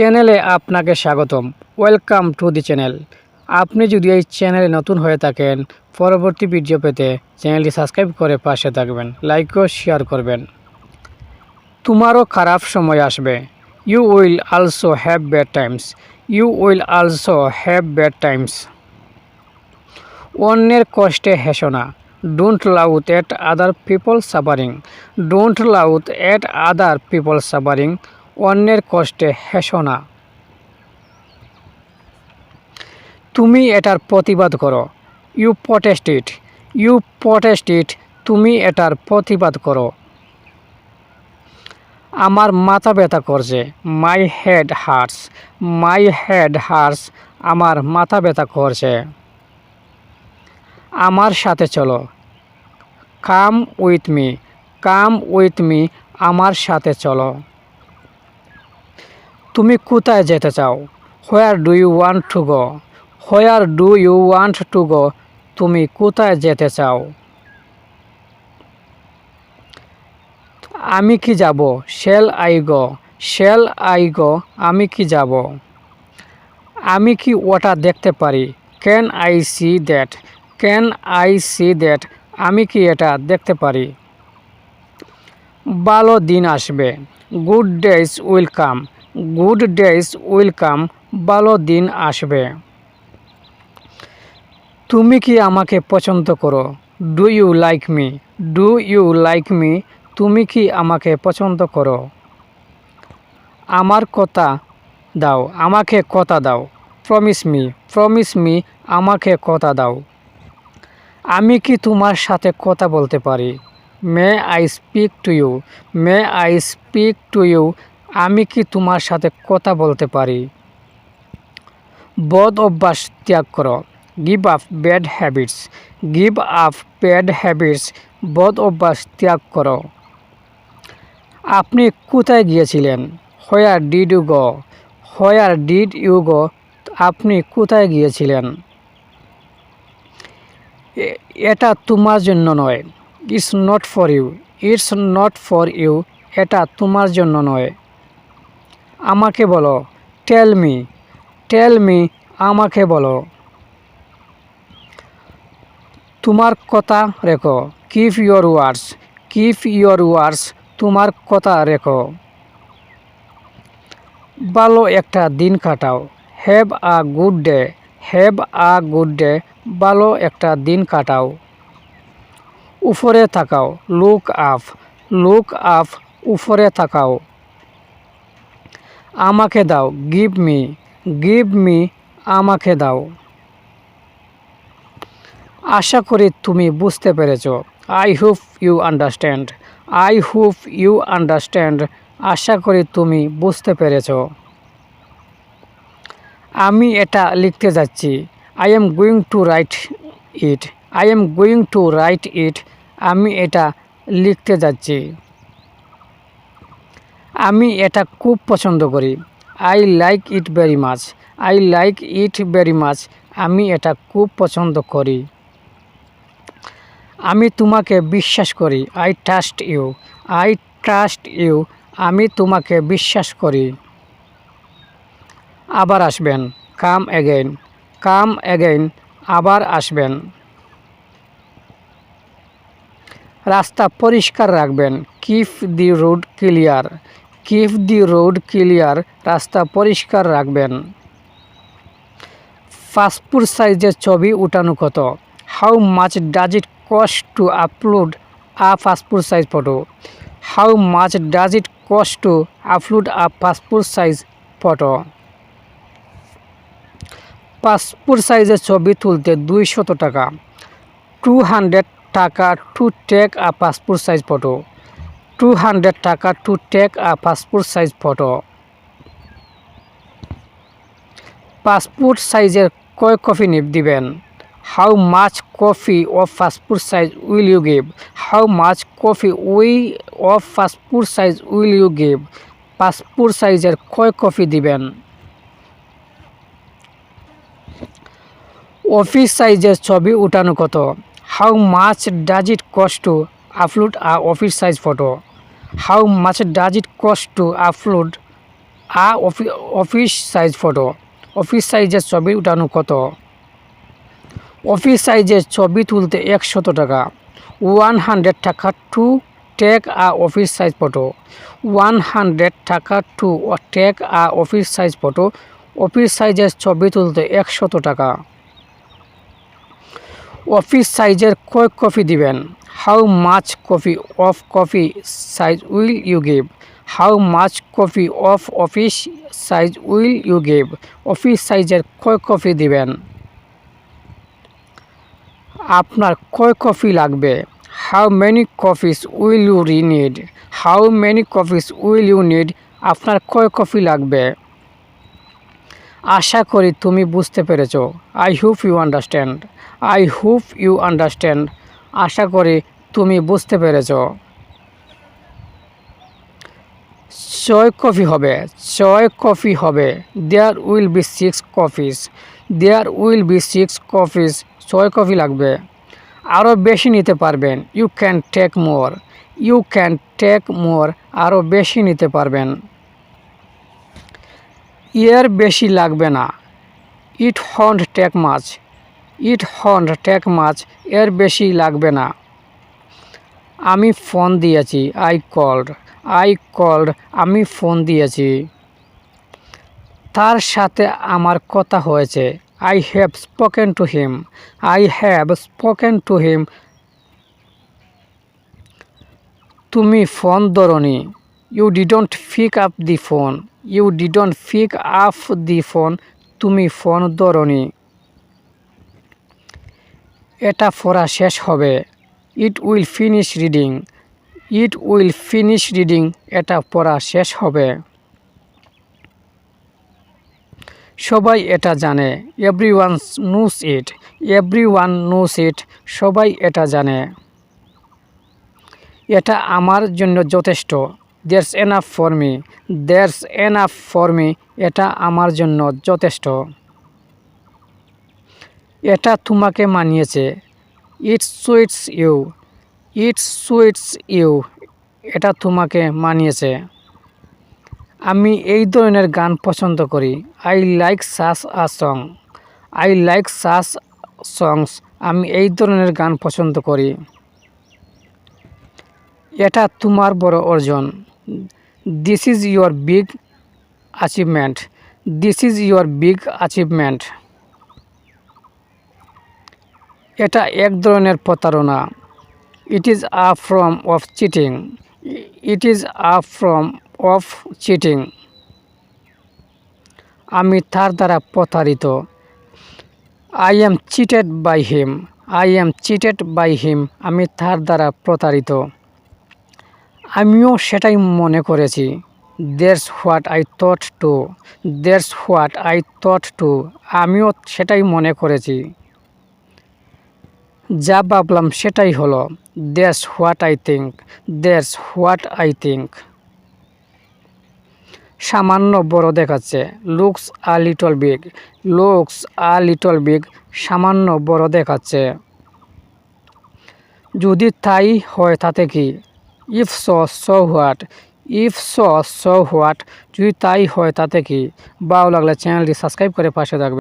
চ্যানেলে আপনাকে স্বাগতম। ওয়েলকাম টু দি চ্যানেল আপনি যদি এই চ্যানেলে নতুন হয়ে থাকেন, পরবর্তী ভিডিও পেতে চ্যানেলটি সাবস্ক্রাইব করে পাশে থাকবেন লাইক ও শেয়ার করবেন। তোমারও খারাপ সময় আসবে। You will also have bad times you will also have bad times অন্যের কষ্টে হেসো না। Don't laugh at other people suffering don't laugh at other people suffering অন্যের কষ্টে হেসো না। তুমি এটার প্রতিবাদ করো। You protest it you protest it তুমি এটার প্রতিবাদ করো। আমার মাথা ব্যথা করছে। My head hurts my head hurts আমার মাথা ব্যথা করছে। আমার সাথে চলো। Come with me come with me আমার সাথে চলো। তুমি কোথায় যেতে চাও? Where do you want to go where do you want to go তুমি কোথায় যেতে চাও? আমি কি যাব? Shall I go shall I go আমি কি যাব? আমি কি ওটা দেখতে পারি? Can I see that can I see that আমি কি এটা দেখতে পারি? ভালো দিন আসবে। Good days will come good days will come, ভালো দিন আসবে। তুমি কি আমাকে পছন্দ করো? Do you like me? Do you like me? তুমি কি আমাকে পছন্দ করো? আমার কথা দাও, আমাকে কথা দাও। প্রমিস মি প্রমিস মি আমাকে কথা দাও। আমি কি তোমার সাথে কথা বলতে পারি? May I speak to you may I speak to you আমি কি তোমার সাথে কথা বলতে পারি? বদ অভ্যাস ত্যাগ করো। Give up bad habits give up bad habits বদ অভ্যাস ত্যাগ করো। আপনি কোথায় গিয়েছিলেন? Where did you go where did you go আপনি কোথায় গিয়েছিলেন? এটা তোমার জন্য নয়। It's not for you it's not for you এটা তোমার জন্য নয়। আমাকে বলো। টেল মি টেল মি আমাকে বলো। তোমার কথা রেখো। Keep your words keep your words তোমার কথা রেখো। ভালো একটা দিন কাটাও। Have a good day have a good day ভালো একটা দিন কাটাও। উপরে তাকাও লুক আপ লুক আপ উপরে তাকাও। আমাকে দাও, গিভ মি গিভ মি, আমাকে দাও। আশা করি তুমি বুঝতে পেরেছ। I hope you understand I hope you understand আশা করি তুমি বুঝতে পেরেছ। আমি এটা লিখতে যাচ্ছি। I am going to write it I am going to write it আমি এটা লিখতে যাচ্ছি। আমি এটা খুব পছন্দ করি। I like it very much I like it very much আমি এটা খুব পছন্দ করি। আমি তোমাকে বিশ্বাস করি। I trust you I trust you আমি তোমাকে বিশ্বাস করি। আবার আসবেন। কাম এগেইন কাম এগেইন আবার আসবেন। রাস্তা পরিষ্কার রাখবেন। Keep the road clear keep the road clear, রাস্তা পরিষ্কার রাখবেন। পাসপোর্ট সাইজের ছবি উঠানো কত? How much does it cost to upload a passport size photo how much does it cost to upload a passport size photo passport সাইজের ছবি তুলতে দুইশত টাকা। Two hundred taka to take a passport size photo two hundred taka to take a passport size photo passport সাইজের কয় copy নিব দিবেন? How much copy of passport size will you give how much copy we of passport size will you give passport সাইজের কয় copy দিবেন? Office সাইজের ছবি উঠানো কত? How much does it cost to upload a office size photo how much does it cost to upload a অফি- office size photo office সাইজের ছবি উঠানো কত? অফিস সাইজের ছবি তুলতে একশত টাকা। One hundred taka to take a office size photo one hundred taka to take a office size photo office সাইজের ছবি তুলতে একশত টাকা। অফিস সাইজের কয় কপি দিবেন? How much copy of copy size will you give how much copy of office size will you give office সাইজের কয় কপি দিবেন? আপনার কয় কপি লাগবে? How many copies will you re need how many copies will you need আপনার কয় copy লাগবে? আশা করি তুমি বুঝতে পেরেছ। I hope you understand I hope you understand আশা করি তুমি বুঝতে পেরেছ। ছয় কফি হবে ছয় কফি হবে। There will be six coffees there will be six coffees ছয় কফি লাগবে। আরও বেশি নিতে পারবেন। You can take more you can take more আরও বেশি নিতে পারবেন। এর বেশি লাগবে না। ইট হন্ট টেক মাছ ইট হন্ট টেক মাছ, এর বেশি লাগবে না। আমি ফোন দিয়েছি, আই কল্ড আই কল্ড, আমি ফোন দিয়েছি। তার সাথে আমার কথা হয়েছে। I have spoken to him, I have spoken to him. তুমি phone ধরনি। You didn't pick up the phone, you didn't pick up the phone, তুমি ফোন ধরনি। এটা পড়া শেষ হবে। It will finish reading it will finish reading এটা পড়া শেষ হবে। সবাই এটা জানে। Everyone knows it everyone knows it সবাই এটা জানে। এটা আমার জন্য যথেষ্ট। There's enough for me there's enough for me এটা আমার জন্য যথেষ্ট। এটা তোমাকে মানিয়েছে। It's suits you it's suits you এটা তোমাকে মানিয়েছে। আমি এই ধরনের গান পছন্দ করি। I like such a song I like such songs আমি এই ধরনের গান পছন্দ করি। এটা তোমার বড় অর্জন। This is your big achievement this is your big achievement এটা এক ধরনের প্রতারণা। It is a from of cheating it is a from of cheating আমি তার দ্বারা প্রতারিত। I am cheated by him I am cheated by him আমি তার দ্বারা প্রতারিত। আমিও সেটাই মনে করেছি। That's what I thought too that's what I thought too আমিও সেটাই মনে করেছি। যা ভাবলাম সেটাই হলো that's what I think that's what I think সামান্য বড় দেখাচ্ছে looks a little big looks a little big সামান্য বড় দেখাচ্ছে। যদি তাই হয় তাতে কি? If so so what if so so what যদি তাই হয় তাতে কি? ভালো লাগলে চ্যানেলটি সাবস্ক্রাইব করে পাশে থাকবে।